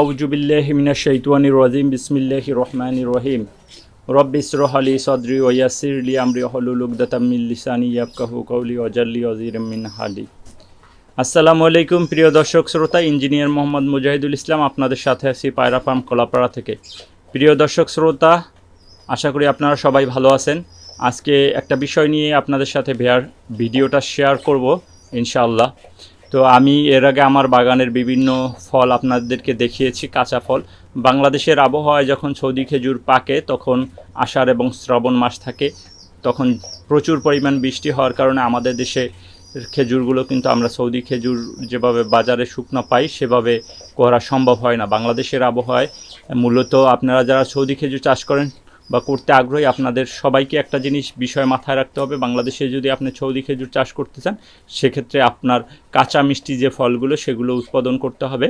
আউজুবিল্লাহ মিনা শৈতানি রাজিম বিসমিল্লাহ রহমান রহিম। রব্বি ইসরহলি সদরি ওয়াসিরলি আমরি হলুল উকদাতামিল লিসানি ইয়াবকাহু কৌলি অজাল্লি অজির মিন হালি আসসালামু আলাইকুম, প্রিয় দর্শক, শ্রোতা, ইঞ্জিনিয়ার মোহাম্মদ মুজাহিদুল ইসলাম, আপনাদের সাথে আছি পায়রা ফার্ম কলাপাড়া থেকে। প্রিয় দর্শক, শ্রোতা, আশা করি আপনারা সবাই ভালো আছেন। আজকে একটা বিষয় নিয়ে আপনাদের সাথে ভেয়ার ভিডিওটা শেয়ার করব, ইনশাআল্লাহ। তো আমি এর আগে আমার বাগানের বিভিন্ন ফল আপনাদেরকে দেখিয়েছি, কাঁচা ফল। বাংলাদেশের আবহাওয়ায় যখন সৌদি খেজুর পাকে, তখন আষাঢ় এবং শ্রাবণ মাস থাকে। তখন প্রচুর পরিমাণ বৃষ্টি হওয়ার কারণে আমাদের দেশে খেজুরগুলো কিন্তু আমরা সৌদি খেজুর যেভাবে বাজারে শুকনো পাই, সেভাবে করা সম্ভব হয় না। বাংলাদেশের আবহাওয়ায় মূলত আপনারা যারা সৌদি খেজুর চাষ করেন বা করতে আগ্রহী আপনাদের সবাইকে একটা জিনিস বিষয় মাথায় রাখতে হবে। বাংলাদেশে যদি আপনি সৌদি খেজুর চাষ করতে চান, সেক্ষেত্রে আপনার কাঁচা মিষ্টি যে ফলগুলো, সেগুলো উৎপাদন করতে হবে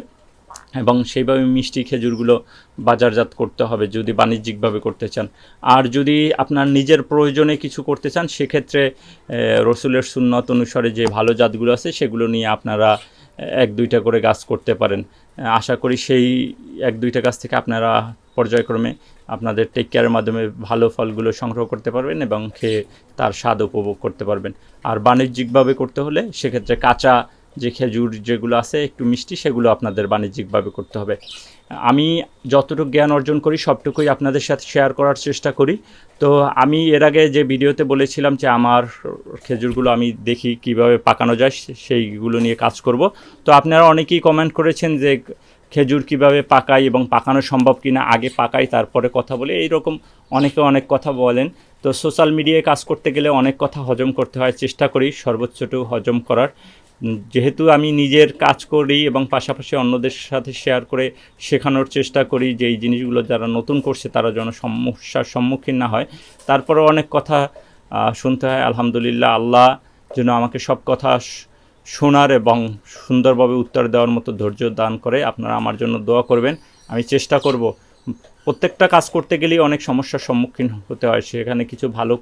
এবং সেইভাবে মিষ্টি খেজুরগুলো বাজারজাত করতে হবে যদি বাণিজ্যিকভাবে করতে চান। আর যদি আপনার নিজের প্রয়োজনে কিছু করতে চান, সেক্ষেত্রে রসুলের সুন্নত অনুসারে যে ভালো জাতগুলো আছে, সেগুলো নিয়ে আপনারা এক দুইটা করে গাছ করতে পারেন। আশা করি সেই এক দুইটা গাছ থেকে আপনারা পর্যায়ক্রমে আপনাদের টেক কেয়ারের মাধ্যমে ভালো ফলগুলো সংগ্রহ করতে পারবেন এবং খেয়ে তার স্বাদ উপভোগ করতে পারবেন। আর বাণিজ্যিকভাবে করতে হলে সেক্ষেত্রে কাঁচা যে খেজুর যেগুলো আছে, একটু মিষ্টি, সেগুলো আপনাদের বাণিজ্যিকভাবে করতে হবে। আমি যতটুকু জ্ঞান অর্জন করি, সবটুকুই আপনাদের সাথে শেয়ার করার চেষ্টা করি। তো আমি এর আগে যে ভিডিওতে বলেছিলাম যে আমার খেজুরগুলো আমি দেখি কীভাবে পাকানো যায় সেইগুলো নিয়ে কাজ করব। তো আপনারা অনেকেই কমেন্ট করেছেন যে খেজুর কীভাবে পাকাই এবং পাকানো সম্ভব কিনা, আগে পাকাই তারপরে কথা বলি, এইরকম অনেকে অনেক কথা বলেন। তো সোশ্যাল মিডিয়ায় কাজ করতে গেলে অনেক কথা হজম করতে হয়, চেষ্টা করি সর্বোচ্চটুকু হজম করার। যেহেতু আমি নিজের কাজ করি এবং পাশাপাশি অন্যদের সাথে শেয়ার করে শেখানোর চেষ্টা করি যে এই জিনিসগুলো যারা নতুন করছে তারা যেন সমস্যার সম্মুখীন না হয়। তারপরে অনেক কথা শুনতে হয়, আলহামদুলিল্লাহ, আল্লাহ যেন আমাকে সব কথা শোনার এবং সুন্দরভাবে উত্তর দেওয়ার মতো ধৈর্য দান করে আপনারা আমার জন্য দোয়া করবেন। আমি চেষ্টা করব। প্রত্যেকটা কাজ করতে গেলেই অনেক সমস্যার সম্মুখীন হতে হয়। সেখানে কিছু ভালো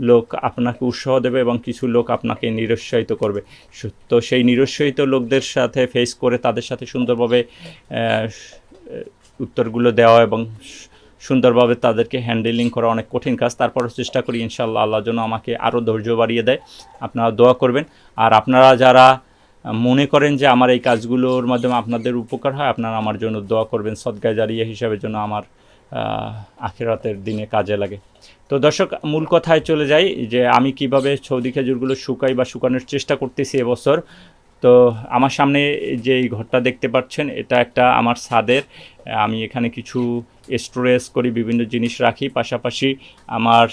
লোক আপনাকে উৎসাহ দেবে এবং কিছু লোক আপনাকে নিরুৎসাহিত করবে। তো সেই নিরুৎসাহিত লোকদের সাথে ফেস করে তাদের সাথে সুন্দরভাবে উত্তরগুলো দেওয়া এবং সুন্দরভাবে তাদেরকে হ্যান্ডেলিং করা অনেক কঠিন কাজ। তারপরও চেষ্টা করি ইনশাল্লাহ আল্লাহ যেন আমাকে আরও ধৈর্য বাড়িয়ে দেয়। আপনারা দোয়া করবেন। আর আপনারা যারা মনে করেন যে আমার এই কাজগুলোর মাধ্যমে আপনাদের উপকার হয়, আপনারা আমার জন্য দোয়া করবেন। সদগায় জারিয়া হিসাবে যেন আমার আখেরাতের দিনে কাজে লাগে। তো দর্শক, মূল কথায় চলে যাই যে আমি কীভাবে সৌদি খেজুরগুলো শুকাই বা শুকানোর চেষ্টা করতেছি এবছর। তো আমার সামনে যে এই ঘরটা দেখতে পাচ্ছেন, এটা একটা আমার ছাদের। আমি এখানে কিছু স্টোরেজ করি, বিভিন্ন জিনিস রাখি। পাশাপাশি আমার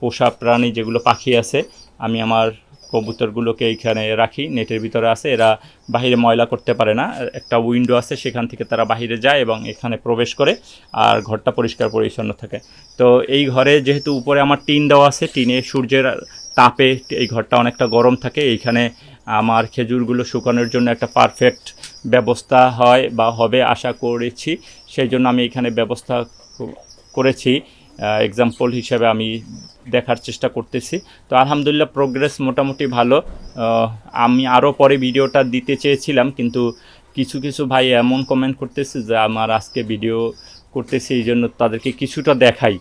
পোষা প্রাণী যেগুলো পাখি আছে, আমি আমার কবুতরগুলোকে এইখানে রাখি। নেটের ভিতরে আছে, এরা বাইরে ময়লা করতে পারে না। একটা উইন্ডো আছে, সেখান থেকে তারা বাইরে যায় এবং এখানে প্রবেশ করে আর ঘরটা পরিষ্কার পরিচ্ছন্ন থাকে। তো এই ঘরে যেহেতু উপরে আমার টিন দেওয়া আছে, টিনে সূর্যের তাপে এই ঘরটা অনেকটা গরম থাকে। এইখানে আমার খেজুরগুলো শুকানোর জন্য একটা পারফেক্ট ব্যবস্থা হয় বা হবে আশা করেছি। সেই জন্য আমি এখানে ব্যবস্থা করেছি। এক্সাম্পল হিসেবে আমি দেখার চেষ্টা করতেছি। তো আলহামদুলিল্লাহ প্রোগ্রেস মোটামুটি ভালো। আমি আরও পরে ভিডিওটা দিতে চেয়েছিলাম, কিন্তু কিছু কিছু ভাই এমন কমেন্ট করতেছে যে আমার আজকে ভিডিও করতেছি, এই জন্য তাদেরকে কিছুটা দেখাই।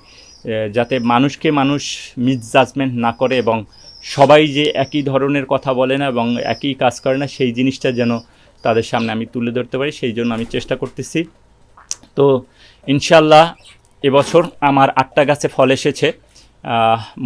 যাতে মানুষকে মানুষ মিসজাজমেন্ট না করে এবং সবাই যে একই ধরনের কথা বলে না এবং একই কাজ করে না, সেই জিনিসটা যেন তাদের সামনে আমি তুলে ধরতে পারি, সেই জন্য আমি চেষ্টা করতেছি। তো ইনশাল্লাহ এবছর আমার আটটা গাছে ফল এসেছে।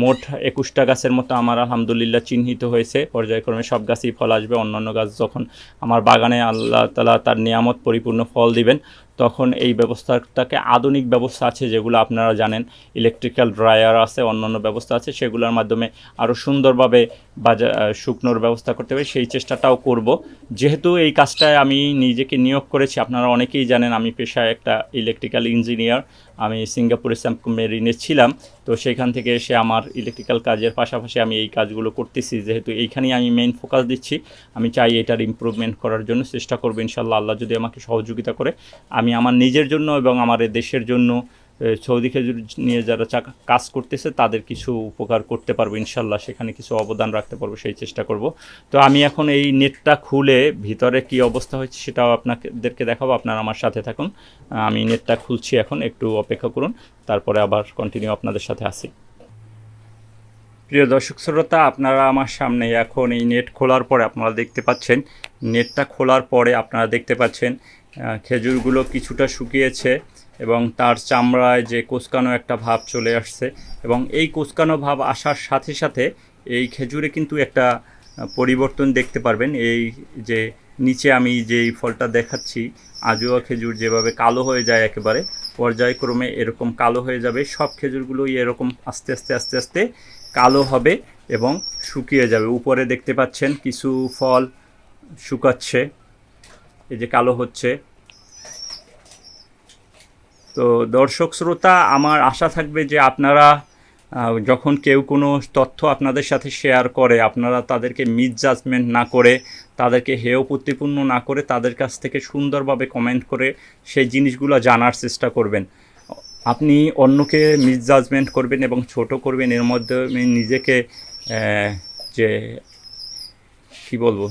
মোট একুশটা গাছের মতো আমার আলহামদুলিল্লাহ চিহ্নিত হয়েছে। পর্যায়ক্রমে সব গাছেই ফল আসবে। অন্যান্য গাছ যখন আমার বাগানে আল্লাহ তালা তার নিয়ামত পরিপূর্ণ ফল দিবেন তখন এই ব্যবস্থাটাকে আধুনিক ব্যবস্থা আছে যেগুলো আপনারা জানেন। ইলেকট্রিক্যাল ড্রায়ার আছে অন্যান্য ব্যবস্থা আছে সেগুলোর মাধ্যমে আরও সুন্দরভাবে বাজা আহ, শুকনোর ব্যবস্থা করতে পারি। সেই চেষ্টাটাও করব। যেহেতু এই কাজটায় আমি নিজেকে নিয়োগ করেছি আপনারা অনেকেই জানেন আমি পেশায় একটা ইলেকট্রিক্যাল ইঞ্জিনিয়ার আমি সিঙ্গাপুরে মেরিনে ছিলাম তো সেখান থেকে এসে আমার ইলেকট্রিক্যাল কাজের পাশাপাশি আমি এই কাজগুলো করতেছি। যেহেতু এইখানেই আমি মেইন ফোকাস দিচ্ছি আমি চাই এটার ইমপ্রুভমেন্ট করার জন্য চেষ্টা করব। ইনশাল্লাহ আল্লাহ যদি আমাকে সহযোগিতা করে আমি আমার নিজের জন্য এবং আমার দেশের জন্য সৌদি খেজুর নিয়ে যারা কাজ করতেছে তাদের কিছু উপকার করতে পারব, ইনশাল্লাহ সেখানে কিছু অবদান রাখতে পারব, সেই চেষ্টা করব। তো আমি এখন এই নেটটা খুলে ভিতরে কি অবস্থা হয়েছে সেটাও আপনাদেরকে দেখাবো, আপনারা আমার সাথে থাকুন। আমি নেটটা খুলছি এখন, একটু অপেক্ষা করুন, তারপরে আবার কন্টিনিউ আপনাদের সাথে আসি প্রিয় দর্শক শ্রোতা, আপনারা আমার সামনে এখন এই নেট খোলার পরে আপনারা দেখতে পাচ্ছেন নেটটা খোলার পরে আপনারা দেখতে পাচ্ছেন খেজুরগুলো কিছুটা শুকিয়েছে এবং তার চামড়ায় যে কোচকানো একটা ভাব চলে আসছে এবং এই কোচকানো ভাব আসার সাথে সাথে এই খেজুরে কিন্তু একটা পরিবর্তন দেখতে পারবেন। এই যে নিচে আমি যেই ফলটা দেখাচ্ছি, আজুয়া খেজুর যেভাবে কালো হয়ে যায় একেবারে, পর্যায়ক্রমে এরকম কালো হয়ে যাবে, সব খেজুরগুলোই এরকম আস্তে আস্তে আস্তে আস্তে কালো হবে এবং শুকিয়ে যাবে। উপরে দেখতে পাচ্ছেন কিছু ফল শুকাচ্ছে, এই যে কালো হচ্ছে। তো দর্শক শ্রোতা, আমার আশা থাকবে যে আপনারা যখন কেউ কোনো তথ্য আপনাদের সাথে শেয়ার করে, আপনারা তাদেরকে মিস জাজমেন্ট না করে, তাদেরকে হেয় প্রতিপূর্ণ না করে, তাদের কাছ থেকে সুন্দরভাবে কমেন্ট করে সেই জিনিসগুলো জানার চেষ্টা করবেন। আপনি অন্যকে মিস জাজমেন্ট করবেন এবং ছোট করবেন, এর মধ্যে নিজেকে যে কি বলব,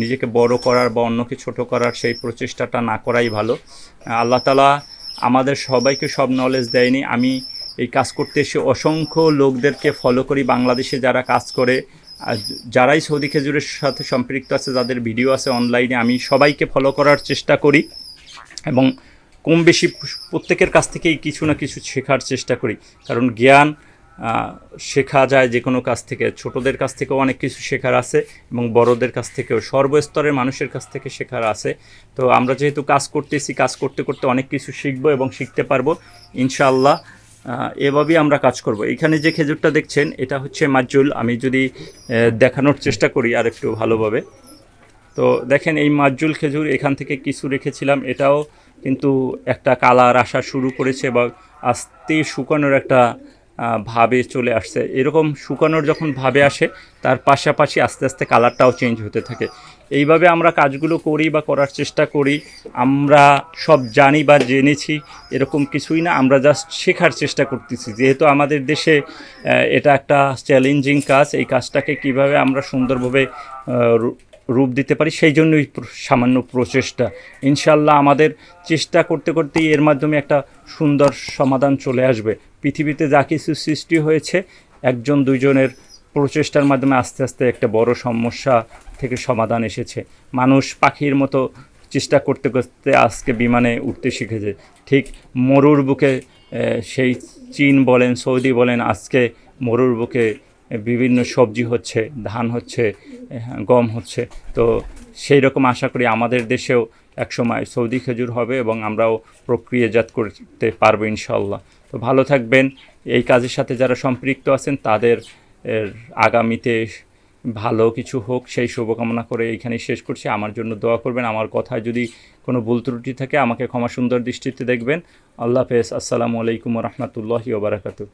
নিজেকে বড় করার বা অন্যকে ছোট করার সেই প্রচেষ্টাটা না করাই ভালো। আল্লাহ তালা আমাদের সবাইকে সব নলেজ দেয়নি। আমি এই কাজ করতে এসে অসংখ্য লোকদেরকে ফলো করি। বাংলাদেশে যারা কাজ করে যারাই সৌদি খেজুরের সাথে সম্পৃক্ত আছে, যাদের ভিডিও আছে অনলাইনে আমি সবাইকে ফলো করার চেষ্টা করি এবং কম বেশি প্রত্যেকের কাছ থেকেই কিছু না কিছু শেখার চেষ্টা করি। কারণ জ্ঞান শেখা যায় যে কোনো কাছ থেকে। ছোটদের কাছ থেকেও অনেক কিছু শেখার আছে এবং বড়দের কাছ থেকেও, সর্বস্তরের মানুষের কাছ থেকে শেখার আছে। তো আমরা যেহেতু কাজ করতেছি, কাজ করতে করতে অনেক কিছু শিখব এবং শিখতে পারব, ইনশাআল্লাহ এভাবেই আমরা কাজ করব। এখানে যে খেজুরটা দেখছেন, এটা হচ্ছে মাজুল আমি যদি দেখানোর চেষ্টা করি আর একটু ভালোভাবে। তো দেখেন, এই মাজুল খেজুর এখান থেকে কিছু রেখেছিলাম। এটাও কিন্তু একটা কালার আসা শুরু করেছে বা আস্তে শুকানোর একটা ভাবে চলে আসছে। এরকম শুকানোর যখন ভাবে আসে, তার পাশাপাশি আস্তে আস্তে কালারটাও চেঞ্জ হতে থাকে। এইভাবে আমরা কাজগুলো করি বা করার চেষ্টা করি, আমরা সব জানি বা জেনেছি, এরকম কিছুই না। আমরা জাস্ট শেখার চেষ্টা করতেছি। যেহেতু আমাদের দেশে এটা একটা চ্যালেঞ্জিং কাজ, এই কাজটাকে কীভাবে আমরা সুন্দরভাবে রূপ দিতে পারি, সেই জন্যই সামান্য প্রচেষ্টা। ইনশাল্লাহ আমাদের চেষ্টা করতে করতেই এর মাধ্যমে একটা সুন্দর সমাধান চলে আসবে। পৃথিবীতে যা কিছু সৃষ্টি হয়েছে, একজন দুইজনের প্রচেষ্টার মাধ্যমে আস্তে আস্তে একটা বড় সমস্যা থেকে সমাধান এসেছে। মানুষ পাখির মতো চেষ্টা করতে করতে আজকে বিমানে উঠতে শিখেছে। ঠিক মরুর বুকে সেই চীন বলেন, সৌদি বলেন, আজকে মরুর বুকে বিভিন্ন সবজি হচ্ছে, ধান হচ্ছে গম হচ্ছে। তো সেই রকম আশা করি আমাদের দেশেও একসময় সৌদি খেজুর হবে এবং আমরাও প্রক্রিয়াজাত করতে পারব ইনশাল্লাহ তো ভালো থাকবেন। এই কাজের সাথে যারা সম্পৃক্ত আছেন, তাদের আগামীতে ভালো কিছু হোক, সেই শুভকামনা করে এইখানেই শেষ করছি। আমার জন্য দোয়া করবেন। আমার কথায় যদি কোনো ভুল ত্রুটি থাকে, আমাকে ক্ষমা সুন্দর দৃষ্টিতে দেখবেন। আল্লাহ হাফেজ। আসসালামু আলাইকুম রহমতুল্লাহি ওবরাকাতু